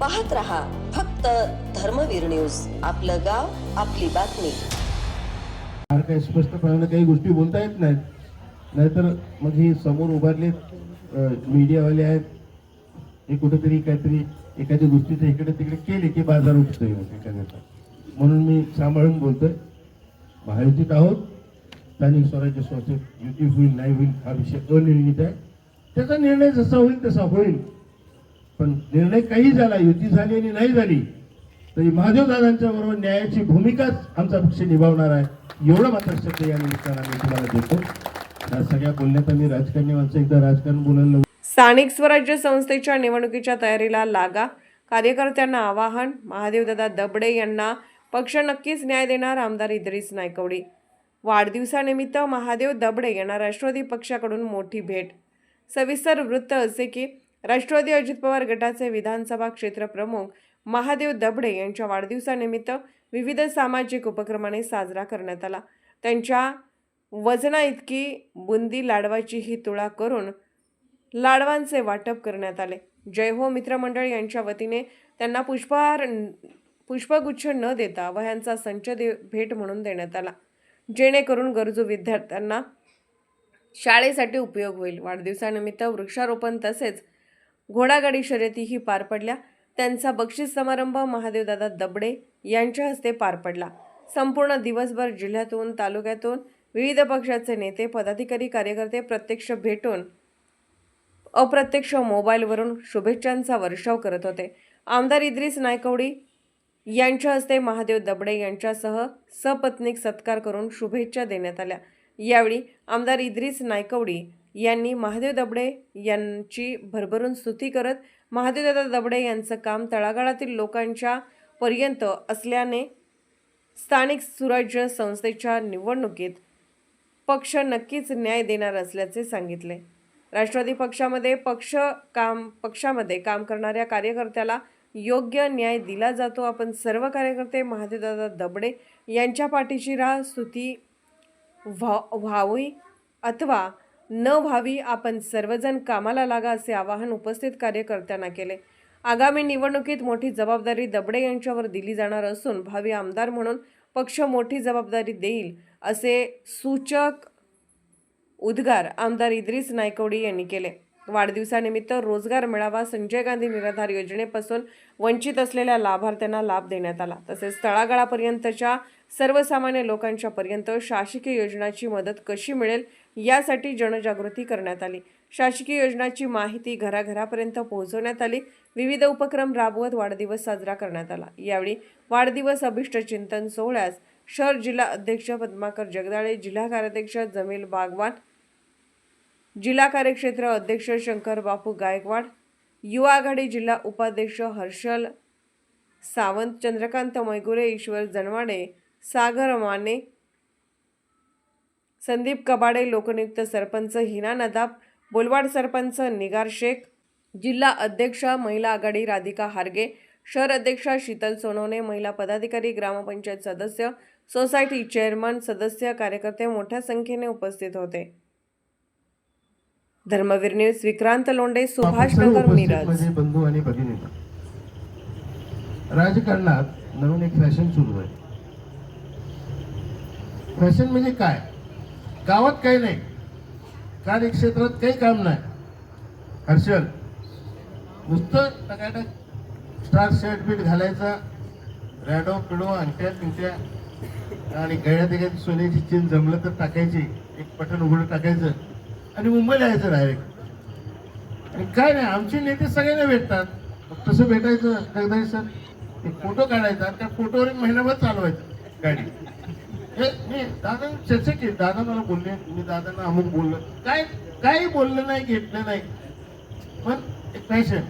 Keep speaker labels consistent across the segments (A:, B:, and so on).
A: पाहत रहा फक्त धर्मवीर न्यूज. आपलं गाव आपली बातमी.
B: फार काही स्पष्टपणाने काही गोष्टी बोलता येत नाहीत. नाहीतर मग हे समोर उभारले मीडियावाले आहेत. हे कुठेतरी काहीतरी एखाद्या गोष्टीचं इकडे तिकडे केले की बाजार उठतोय एखाद्याचा. म्हणून मी सांभाळून बोलतोय. महायुतीत आहोत. स्थानिक स्वराज्य संस्थेत युती होईल नाही होईल हा विषय अनिर्णित आहे. त्याचा निर्णय जसा होईल तसा होईल. पण निर्णय काही झाला युती झाली आणि नाही झाली तरी महादेव दादांच्या बरोबर न्यायाची भूमिकाच आमचा पक्ष निभावणार आहे. एवढं मात्र शब्द या निमित्तानं आम्ही तुम्हाला देतो. या सगळ्या बोलण्यात आम्ही राजकारणी माणसं एकदा राजकारण बोलायला
C: स्थानिक स्वराज्य संस्थेच्या निवडणुकीच्या तयारीला लागा. कार्यकर्त्यांना आवाहन महादेवदादा दबडे यांना पक्ष नक्कीच न्याय देणार आमदार इद्रिस नायकवडी. वाढदिवसानिमित्त महादेव दबडे यांना राष्ट्रवादी पक्षाकडून मोठी भेट. सविस्तर वृत्त असे की राष्ट्रवादी अजित पवार गटाचे विधानसभा क्षेत्र प्रमुख महादेव दबडे यांच्या वाढदिवसानिमित्त विविध सामाजिक उपक्रमाने साजरा करण्यात आला. त्यांच्या वजना इतकी बुंदी लाडवाची ही तुळा करून लाडवांचे वाटप करण्यात आले. जय हो मित्रमंडळ यांच्या वतीने त्यांना पुष्पहार पुष्पगुच्छ न देता वह्यांचा संच दे भेट म्हणून देण्यात आला. जेणेकरून गरजू विद्यार्थ्यांना शाळेसाठी उपयोग होईल. वाढदिवसानिमित्त वृक्षारोपण तसेच घोडागाडी शर्यतीही पार पडल्या. त्यांचा बक्षीस समारंभ महादेवदादा दबडे यांच्या हस्ते पार पडला. संपूर्ण दिवसभर जिल्ह्यातून तालुक्यातून विविध पक्षाचे नेते पदाधिकारी कार्यकर्ते प्रत्यक्ष भेटून अप्रत्यक्ष मोबाईलवरून शुभेच्छांचा वर्षाव करत होते. आमदार इद्रिस नायकवडी यांच्या हस्ते महादेव दबडे यांच्यासह सपत्नीक सत्कार करून शुभेच्छा देण्यात आल्या. यावेळी आमदार इद्रिस नायकवडी यांनी महादेव दबडे यांची भरभरून स्तुती करत महादेवदादा दबडे यांचं काम तळागाळातील लोकांच्या पर्यंत असल्याने स्थानिक सुराज्य संस्थेच्या निवडणुकीत पक्ष नक्कीच न्याय देणार असल्याचे सांगितले. राष्ट्रवादी पक्षामध्ये पक्ष काम पक्षामध्ये काम करणाऱ्या कार्यकर्त्याला योग्य न्याय दिला जातो. आपण सर्व कार्यकर्ते महादेवदादा दबडे यांच्या पाठीशी राह. स्तुती व्हा व्हावी अथवा न व्हावी आपण सर्वजण कामाला लागा असे आवाहन उपस्थित कार्यकर्त्यांना केले. आगामी निवडणुकीत मोठी जबाबदारी दबडे यांच्यावर दिली जाणार असून भावी आमदार म्हणून पक्ष मोठी जबाबदारी देईल असे सूचक उद्गार आमदार इद्रिस नायकवडी यांनी केले. वाढदिवसानिमित्त रोजगार मेळावा संजय गांधी निराधार योजनेपासून वंचित असलेल्या लाभार्थ्यांना लाभ देण्यात आला. तसेच तळागाळापर्यंतच्या सर्वसामान्य लोकांच्या पर्यंत शासकीय योजनाची मदत कशी मिळेल यासाठी जनजागृती करण्यात आली. शासकीय योजनाची माहिती घराघरापर्यंत पोहोचवण्यात आली. विविध उपक्रम राबवत वाढदिवस साजरा करण्यात आला. यावेळी वाढदिवस अभिष्ट चिंतन सोहळ्यास शहर जिल्हा अध्यक्ष पद्माकर जगदाळे जिल्हा कार्याध्यक्ष जमील बागवान जिल्हा कार्यक्षेत्र अध्यक्ष शंकर बापू गायकवाड युवा आघाडी जिल्हा उपाध्यक्ष हर्षल सावंत चंद्रकांत मैगुरे ईश्वर जनवाडे सागर माने संदीप कबाडे लोकनियुक्त सरपंच हिना नदाब बोलवाड सरपंच निगार शेख जिल्हा अध्यक्ष महिला आघाडी राधिका हारगे शहर अध्यक्षा शीतल सोनवणे महिला पदाधिकारी ग्रामपंचायत सदस्य सोसायटी चेअरमन सदस्य कार्यकर्ते मोठ्या संख्येने उपस्थित होते. धर्मवीर न्यूज विक्रांत लोंढे सुभाष नगर मिरज.
B: बंधू आणि राजकारणात नवीन एक फॅशन सुरू आहे. फॅशन म्हणजे काय? गावात काही नाही. कार्यक्षेत्रात काही काम नाही. हर्षल नुसतं टकाटक स्टार शर्ट बीट घालायचा रॅडो पिडो अंगठ्या पिंट्या आणि गळ्यात एखादी सोन्याची चेन जमलं तर टाकायची एक पटन उघडं टाकायचं आणि मुंबईला यायचं डायरेक्ट आणि काय नाही आमचे नेते सगळ्यांना भेटतात. मग तसं भेटायचं जगदाई सर फोटो काढायचा आणि त्या फोटोवर एक महिनाभर चालवायचं गाडी. हे मी दादा चर्चा केली दादा मला बोलले मी दादांना अमुक बोललो. काय काही बोललं नाही घेतलं नाही. पण एक फॅशन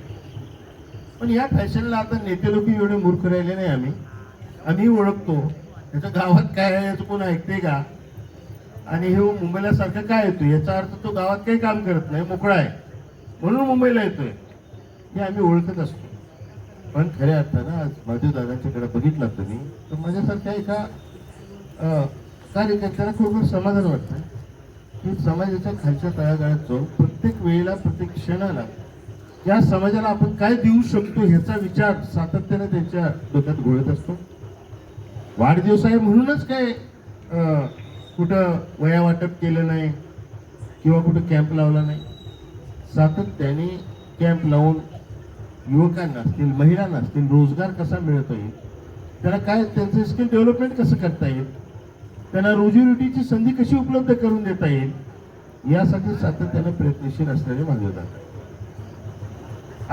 B: पण या फॅशनला आता नेते लोक एवढे मूर्ख राहिले नाही आम्ही. आम्ही ओळखतो. त्याच्या गावात काय आहे याचं कोण ऐकते का? आणि हे मुंबईला सारखं काय येतो याचा अर्थ तो गावात काही काम करत नाही मोकळा आहे. म्हणून मुंबईला येतोय. हे आम्ही ओळखत असतो. पण खऱ्या अर्थानं आज माझ्या दादांच्याकडे बघितलं तुम्ही तर माझ्यासारख्या एका अं, कार्यकर्त्याला खूप समाधान वाटतं. की समाजाच्या खालच्या तळागाळात जाऊन प्रत्येक वेळेला प्रत्येक क्षणाला या समाजाला आपण काय देऊ शकतो ह्याचा विचार सातत्याने त्यांच्या डोक्यात घोळत असतो. वाढदिवस आहे म्हणूनच काय कुठं वया वाटप केलं नाही किंवा कुठं कॅम्प लावला नाही. सातत्याने कॅम्प लावून युवकांना असतील महिलांना असतील रोजगार कसा मिळता येईल त्याला काय त्यांचं स्किल डेव्हलपमेंट कसं करता येईल? त्यांना रोजीरोटीची संधी कशी उपलब्ध करून देता येईल? यासाठी सातत्यानं प्रयत्नशील असल्याने माझे दादा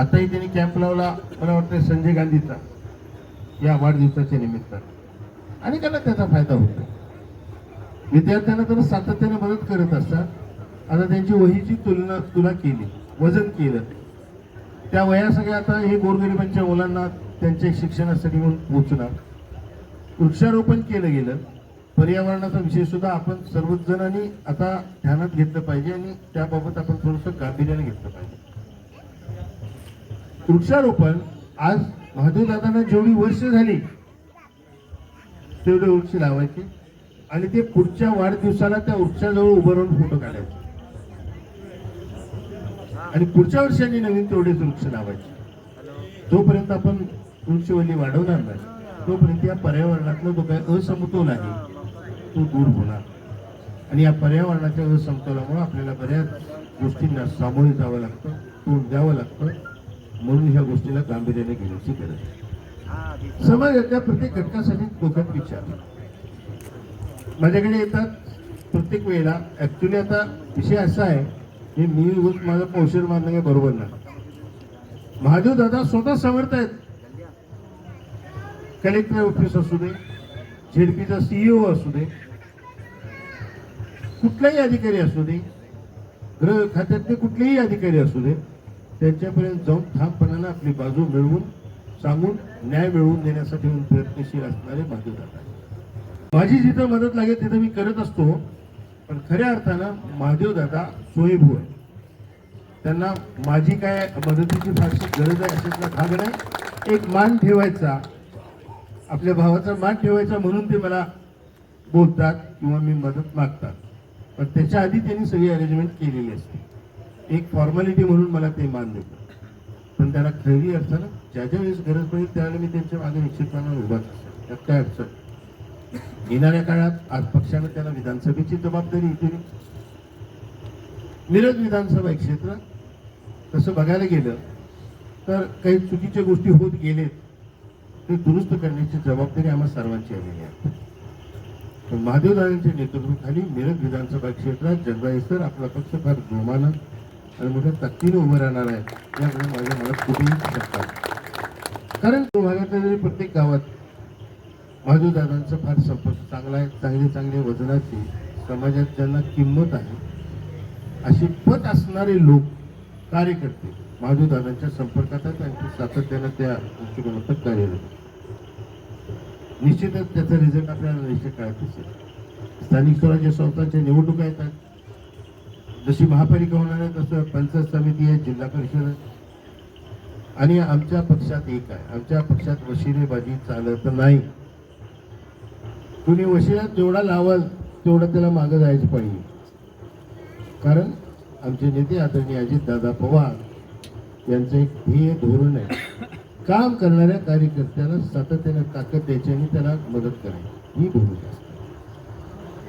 B: आताही त्यांनी कॅम्प लावला मला वाटतं संजय गांधीचा या वाढदिवसाच्या निमित्तानं. अनेकांना त्याचा फायदा होतो. विद्यार्थ्यांना तर सातत्याने मदत करत असतात. आता त्यांची वहीची तुलना तुला केली वजन केलं. त्या वया सगळ्या आता हे गोरगरिबांच्या मुलांना त्यांच्या शिक्षणासाठी म्हणून पोचणार वृक्षारोपण केलं गेलं. पर्यावरणाचा विषय सुद्धा आपण सर्वच जणांनी आता ध्यानात घेतलं पाहिजे आणि त्याबाबत आपण थोडंसं गांभीर्याने घेतलं पाहिजे. वृक्षारोपण आज महादेवदादांना जेवढी वर्ष झाली तेवढे वृक्ष लावायचे आणि ते पुढच्या वाढदिवसाला त्या वृक्षाजवळ उभं राहून फोटो काढायचे. आणि पुढच्या वर्षांनी नवीन तेवढेच वृक्ष लावायचे. जोपर्यंत आपण वृक्षवल्ली वाढवणार नाही. तोपर्यंत या पर्यावरणातला जो काही असमतोल आहे तो दूर होणार. आणि या पर्यावरणाच्या असमतोलामुळे आपल्याला बऱ्याच गोष्टींना सामोरे जावं लागतं तोंड द्यावं लागतं. म्हणून ह्या गोष्टीला गांभीर्याने घेण्याची गरज आहे. समाजाच्या प्रत्येक घटकासाठी दोघात विचार. माझ्याकडे येतात प्रत्येक वेळेला. ऍक्च्युली आता विषय असा आहे की मी माझं पौशर मारणं काही बरोबर नाही. महादेव दादा स्वतः समर्थ आहेत. कलेक्टर ऑफिस असू दे झेडपीचा सीईओ असू दे कुठलाही अधिकारी असू दे गृह खात्यातले कुठलेही अधिकारी असू दे त्यांच्यापर्यंत जाऊन ठामपणाला आपली बाजू मिळवून सांगून न्याय मिळवून देण्यासाठी प्रयत्नशील असणारे महादेव दादा. माझी जिथं मदत लागेल तिथं मी करत असतो पण खऱ्या अर्थानं महादेव दादा सोयीभू आहे. त्यांना माझी काय मदतीची फारशी गरज आहे अशातला भाग नाही. एक मान ठेवायचा आपल्या भावाचा मान ठेवायचा म्हणून ते मला बोलतात किंवा मी मदत मागतात. पण त्याच्या आधी त्यांनी सगळी अरेंजमेंट केलेली असते. एक फॉर्मॅलिटी म्हणून मला ते मान देतात पण त्याला खरी अर्थानं ज्या ज्या वेळेस गरज पडेल त्यावेळेला मी त्यांच्या मागे निश्चितपणे उभाच असतो त्यात काय अडचण येणाऱ्या काळात आज पक्षानं त्याला विधानसभेची जबाबदारी दिली. मिरज विधानसभा एक क्षेत्र तसं बघायला गेलं तर काही चुकीच्या गोष्टी होत गेलेत. ते दुरुस्त करण्याची जबाबदारी आम्हा सर्वांची आलेली आहे. महादेवदादांच्या नेतृत्वाखाली मिरज विधानसभा क्षेत्रात जनरायसर आपला पक्ष फार जोमानं आणि मोठ्या ताकदीने उभं राहणार आहे याकडे माझ्या मनात कुठेही शकतात कारण भागातल्या जरी प्रत्येक गावात महादेवदादांचा फार संपर्क चांगला आहे चांगले चांगले वजनाचे समाजात ज्यांना किंमत आहे असे पत असणारे लोक कार्यकर्ते महादेवदादांच्या संपर्कात आहेत आणि सातत्यानं त्या दृष्टिकोनात कार्यरत आहेत. निश्चितच त्याचा रिझल्ट आपल्याला निश्चित काळात दिसेल स्थानिक स्वराज्य संस्थांच्या निवडणुका येतात. जशी महापालिका होणार आहे तसं पंचायत समिती आहे जिल्हा परिषद आहे. आणि आमच्या पक्षात एक आहे. आमच्या पक्षात वशिलेबाजी चालत नाही. कुणी वशिरात जेवढा लावाल तेवढं त्याला मागं जायचं पाहिजे. कारण आमचे नेते आदरणीय अजितदादा पवार यांचं एक ध्येय धोरण आहे. काम करणाऱ्या कार्यकर्त्याला सातत्याने ताकद द्यायची आणि त्याला मदत करायची. ही भूमिका असते.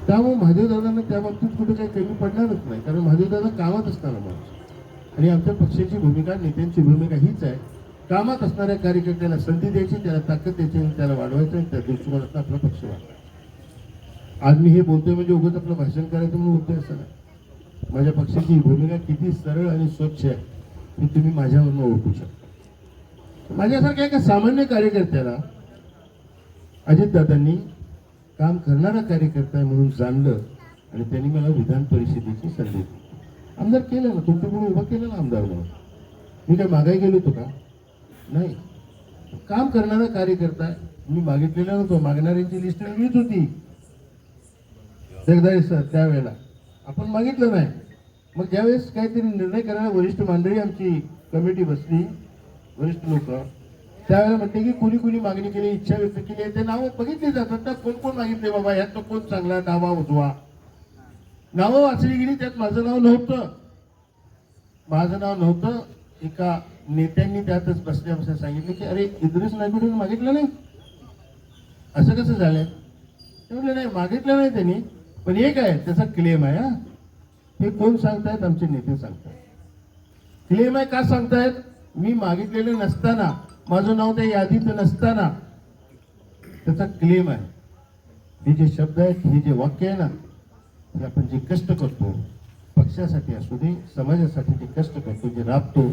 B: त्यामुळे महादेवदादांना त्या बाबतीत कुठे काही कमी पडणारच नाही. कारण महादेवदादा कामात असणारा माणूस. आणि आमच्या पक्षाची भूमिका नेत्यांची भूमिका हीच आहे. कामात असणाऱ्या कार्यकर्त्याला संधी द्यायची त्याला ताकद द्यायची आणि त्याला वाढवायचं आणि त्या दृष्टिकोनातून आपला पक्ष वाढवायचा. आज मी हे बोलतोय म्हणजे उगत आपलं भाषण करायचं म्हणून बोलतोय असं नाही. माझ्या पक्षाची भूमिका किती सरळ आणि स्वच्छ आहे हे तुम्ही माझ्यावरनं ओळखू शकता. माझ्यासारख्या एका सामान्य कार्यकर्त्याला अजितदादांनी काम करणारा कार्यकर्ता आहे म्हणून जाणलं आणि त्यांनी मला विधान परिषदेची संधी दिली. आमदार केलं ना तुमच्याकडून उभा केलं ना आमदार म्हणून. मी काय मागाय गेलो होतो का? नाही. काम करणारा कार्यकर्ता आहे. मी मागितलेला नव्हतो मागणाऱ्यांची लिस्ट मीच होती. जगदाळे सर त्यावेळेला. आपण मागितलं नाही. मग ज्यावेळेस काहीतरी निर्णय करायला वरिष्ठ मंडळी आमची कमिटी बसली वरिष्ठ लोक त्यावेळेला म्हणते की कुणी कुणी मागणी केली इच्छा व्यक्त केली. आहे ते नावं बघितली जातात ना. कोण कोण मागितले बाबा? यात तो कोण चांगला? डावा उजवा. नावं वाचली गेली त्यात माझं नाव नव्हतं. माझं नाव नव्हतं. एका नेत्यांनी त्यातच बसल्या बसल्या सांगितलं की अरे इद्रिस नायकडून मागितलं नाही. असं कसं झालंय? ते म्हटलं नाही मागितलं नाही त्यांनी. पण एक आहे त्याचा क्लेम आहे हा. हे कोण सांगतायत? आमचे नेते सांगतायत. क्लेम आहे का सांगतायत? मी मागितलेले नसताना माझं नाव त्या यादीत नसताना त्याचा क्लेम आहे. हे जे शब्द आहेत हे जे वाक्य आहे ना हे आपण जे कष्ट करतो पक्षासाठी असू दे समाजासाठी जे कष्ट करतो जे राबतो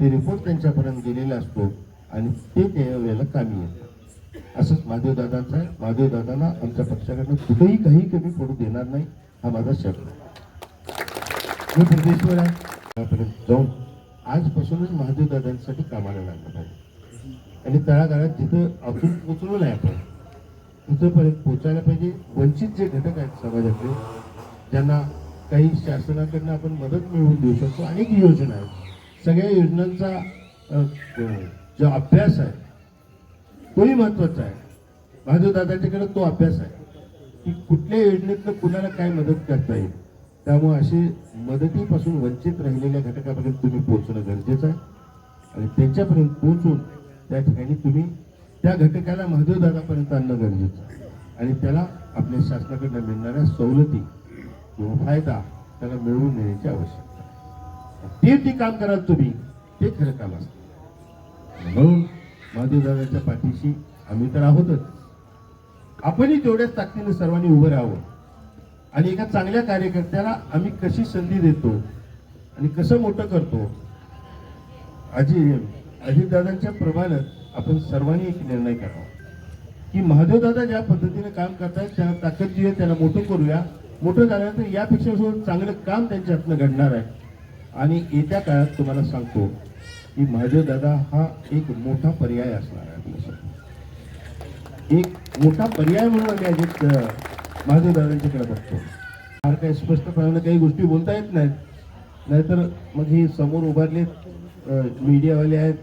B: ते रिपोर्ट त्यांच्यापर्यंत गेलेला असतो आणि ते त्या वेळेला कामी येतं. असंच महादेवदादांचं आहे. महादेवदादांना आमच्या पक्षाकडनं कुठेही काही कमी पडू देणार नाही हा माझा शब्द आहे. मी प्रदेशवर आहे. त्यापर्यंत जाऊन आजपासूनच महादेवदादांसाठी कामाला लागलं पाहिजे आणि तळागाळात जिथं आपण पोचलो नाही आपण तिथंपर्यंत पोचायला पाहिजे. वंचित जे घटक आहेत समाजातले ज्यांना काही शासनाकडनं आपण मदत मिळवून देऊ शकतो. अनेक योजना आहेत. सगळ्या योजनांचा जो अभ्यास आहे तोही महत्त्वाचा आहे. महादेव दादाच्याकडे तो अभ्यास आहे. की कुठल्या योजनेतनं कुणाला काय मदत करता येईल? त्यामुळे असे मदतीपासून वंचित राहिलेल्या घटकापर्यंत तुम्ही पोहोचणं गरजेचं आहे. आणि त्यांच्यापर्यंत पोहोचून त्या ठिकाणी तुम्ही त्या घटकाला महादेवदादापर्यंत आणणं गरजेचं आहे. आणि त्याला आपल्या शासनाकडनं मिळणाऱ्या सवलती किंवा फायदा त्याला मिळवून देण्याची आवश्यकता आहे. ते ते काम कराल तुम्ही ते खरं काम असतं. म्हणून महादेवदादाच्या पाठीशी आम्ही तर आहोतच. आपणही तेवढ्याच ताकदीने सर्वांनी उभं राहावं. आणि एका चांगल्या कार्यकर्त्याला आम्ही कशी संधी देतो आणि कसं मोठं करतो? अजय अजितदादांच्या प्रमाणात आपण सर्वांनी एक निर्णय करावा. की महादेवदादा ज्या पद्धतीने काम करतायत त्यांना ताकद जी आहे त्याला मोठं करूया. मोठं झाल्यानंतर यापेक्षा सुद्धा चांगलं काम त्यांच्या हातनं घडणार आहे. आणि येत्या काळात तुम्हाला सांगतो की महादेवदादा हा एक मोठा पर्याय असणार आहे आपल्यासाठी. एक मोठा पर्याय म्हणून आम्ही अजित माझ्या दाव्यांच्याकडे बघतो. फार काही स्पष्टपणाने काही गोष्टी बोलता येत नाहीत. नाहीतर मग हे समोर उभारले मीडियावाले आहेत.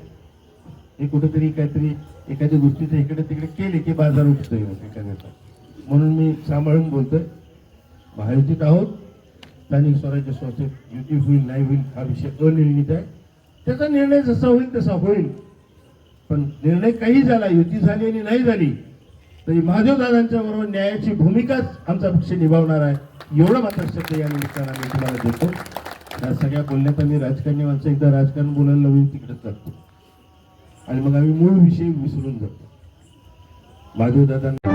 B: हे कुठेतरी काहीतरी एखाद्या गोष्टीचं इकडे तिकडे केले की बाजार उठतोय एखाद्याचा. म्हणून मी सांभाळून बोलतोय. महायुतीत आहोत. स्थानिक स्वराज्य संस्थेत युती होईल नाही होईल हा विषय अनिर्णित आहे. त्याचा निर्णय जसा होईल तसा होईल. पण निर्णय काही झाला युती झाली आणि नाही झाली तरी महादेव दादांच्या बरोबर न्यायाची भूमिकाच आमचा पक्ष निभावणार आहे. एवढं मात्र शब्द या निमित्तानं आम्ही तुम्हाला देतो. या सगळ्या बोलण्यात आम्ही राजकारणी माणसं एकदा राजकारण बोलायला नवीन तिकडेच जातो. आणि मग आम्ही मूळ विषय विसरून जातो. महादेव दादांना